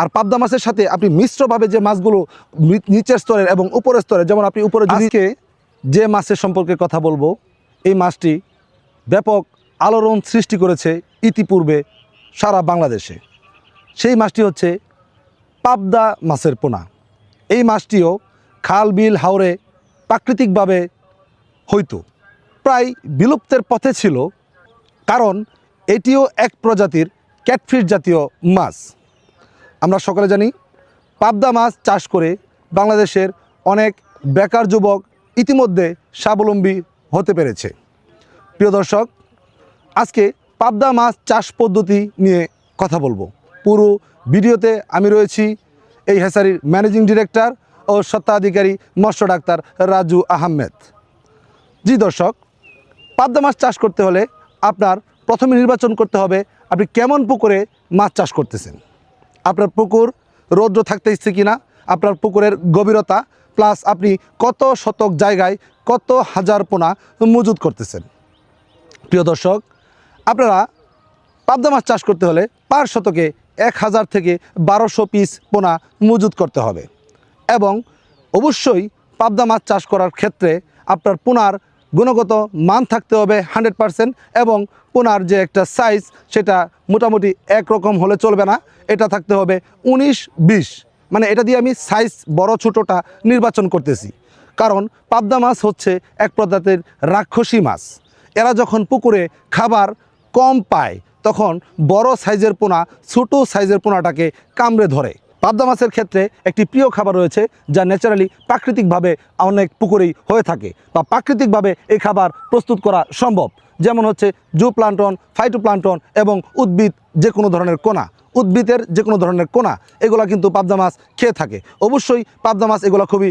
আর পাবদা মাছের সাথে আপনি মিশ্রভাবে যে মাছগুলো নিচের স্তরের এবং উপরের স্তরের যেমন আপনি উপরে আজকে যে মাছের সম্পর্কে কথা বলব এই মাছটি ব্যাপক আলোড়ন সৃষ্টি করেছে ইতিপূর্বে সারা বাংলাদেশে। সেই মাছটি হচ্ছে পাবদা মাছের পোনা। এই মাছটিও খাল বিল হাওরে প্রাকৃতিকভাবে হইতো। প্রায় বিলুপ্তের পথে ছিল কারণ এটিও এক প্রজাতির ক্যাটফিশ জাতীয় মাছ। আমরা সকলে জানি পাবদা মাছ চাষ করে বাংলাদেশের অনেক বেকার যুবক ইতিমধ্যে স্বাবলম্বী হতে পেরেছে। প্রিয় দর্শক, আজকে পাবদা মাছ চাষ পদ্ধতি নিয়ে কথা বলব। পুরো ভিডিওতে আমি রয়েছি এই হেসারির ম্যানেজিং ডিরেক্টর ও স্বত্বাধিকারী মৎস্য ডাক্তার রাজু আহমেদ। জি দর্শক, পাবদা মাছ চাষ করতে হলে আপনার প্রথমে নির্বাচন করতে হবে আপনি কেমন পুকুরে মাছ চাষ করতেছেন। আপনার পুকুর রৌদ্র থাকতে ইচ্ছে কিনা, আপনার পুকুরের গভীরতা প্লাস আপনি কত শতক জায়গায় কত হাজার পোনা মজুদ করতেছেন। প্রিয় দর্শক, আপনারা পাবদা মাছ চাষ করতে হলে পার শতকে এক হাজার থেকে বারোশো পিস পোনা মজুদ করতে হবে। এবং অবশ্যই পাবদা মাছ চাষ করার ক্ষেত্রে আপনার পোনার গুণগত মান থাকতে হবে হান্ড্রেড পারসেন্ট এবং পোনার যে একটা সাইজ সেটা মোটামুটি একরকম হলে চলবে না। এটা থাকতে হবে উনিশ বিশ। মানে এটা দিয়ে আমি সাইজ বড় ছোটোটা নির্বাচন করতেছি। কারণ পাবদা মাছ হচ্ছে এক প্রজাতির রাক্ষসী মাছ। এরা যখন পুকুরে খাবার কম পায়, তখন বড় সাইজের পোনা ছোটো সাইজের পোনাটাকে কামড়ে ধরে। পাবদা মাছের ক্ষেত্রে একটি প্রিয় খাবার রয়েছে, যা ন্যাচারালি প্রাকৃতিকভাবে অনেক পুকুরেই হয়ে থাকে বা প্রাকৃতিকভাবে এই খাবার প্রস্তুত করা সম্ভব। যেমন হচ্ছে জু প্লান্টন ফাইটোপ্লান্টন এবং উদ্ভিদ যে কোনো ধরনের কোনা। উদ্ভিদের যে কোনো ধরনের কোনা, এগুলো কিন্তু পাবদা মাছ খেয়ে থাকে। অবশ্যই পাবদা মাছ এগুলো খুবই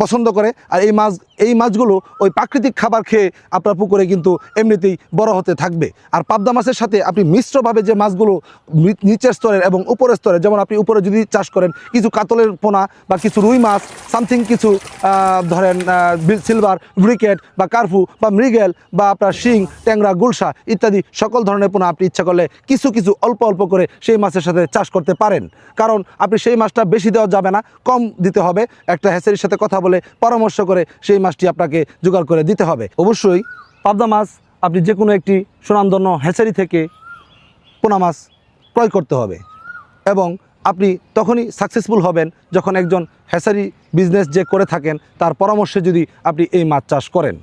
পছন্দ করে। আর এই মাছ, এই মাছগুলো ওই প্রাকৃতিক খাবার খেয়ে আপনার পুকুরে কিন্তু এমনিতেই বড় হতে থাকবে। আর পাবদা মাছের সাথে আপনি মিশ্রভাবে যে মাছগুলো নিচের স্তরের এবং উপরের স্তরের, যেমন আপনি উপরে যদি চাষ করেন, কিছু কাতলের পোনা বা কিছু রুই মাছ সামথিং কিছু ধরেন সিলভার ব্রিকেট বা কার্ফু বা মৃগেল বা আপনার শিং, ট্যাংরা, গুলশা ইত্যাদি সকল ধরনের পোনা আপনি ইচ্ছা করলে কিছু কিছু অল্প অল্প করে সেই মাছের সাথে চাষ করতে পারেন। কারণ আপনি সেই মাছটা বেশি দেওয়া যাবে না, কম দিতে হবে। একটা হ্যাচারির সাথে কথা বলে পরামর্শ করে সেই মাছটি আপনাকে জোগাড় করে দিতে হবে। অবশ্যই পাবদা মাছ আপনি যে কোনো একটি সুনামধন্য হ্যাচারি থেকে পোনা মাছ ক্রয় করতে হবে এবং আপনি তখনই সাকসেসফুল হবেন যখন একজন হ্যাচারি বিজনেস যে করে থাকেন, তার পরামর্শে যদি আপনি এই মাছ চাষ করেন।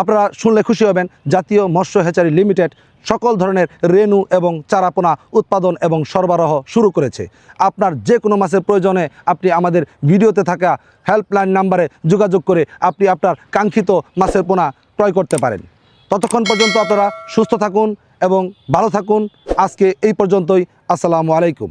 আপনারা শুনলে খুশি হবেন, জাতীয় মৎস্য হ্যাচারি লিমিটেড সকল ধরনের রেনু এবং চারাপোনা উৎপাদন এবং সরবরাহ শুরু করেছে। আপনার যে কোনো মাছের প্রয়োজনে আপনি আমাদের ভিডিওতে থাকা হেল্পলাইন নাম্বারে যোগাযোগ করে আপনি আপনার কাঙ্ক্ষিত মাছের পোনা ক্রয় করতে পারেন। ততক্ষণ পর্যন্ত আপনারা সুস্থ থাকুন এবং ভালো থাকুন। আজকে এই পর্যন্তই। আসসালামু আলাইকুম।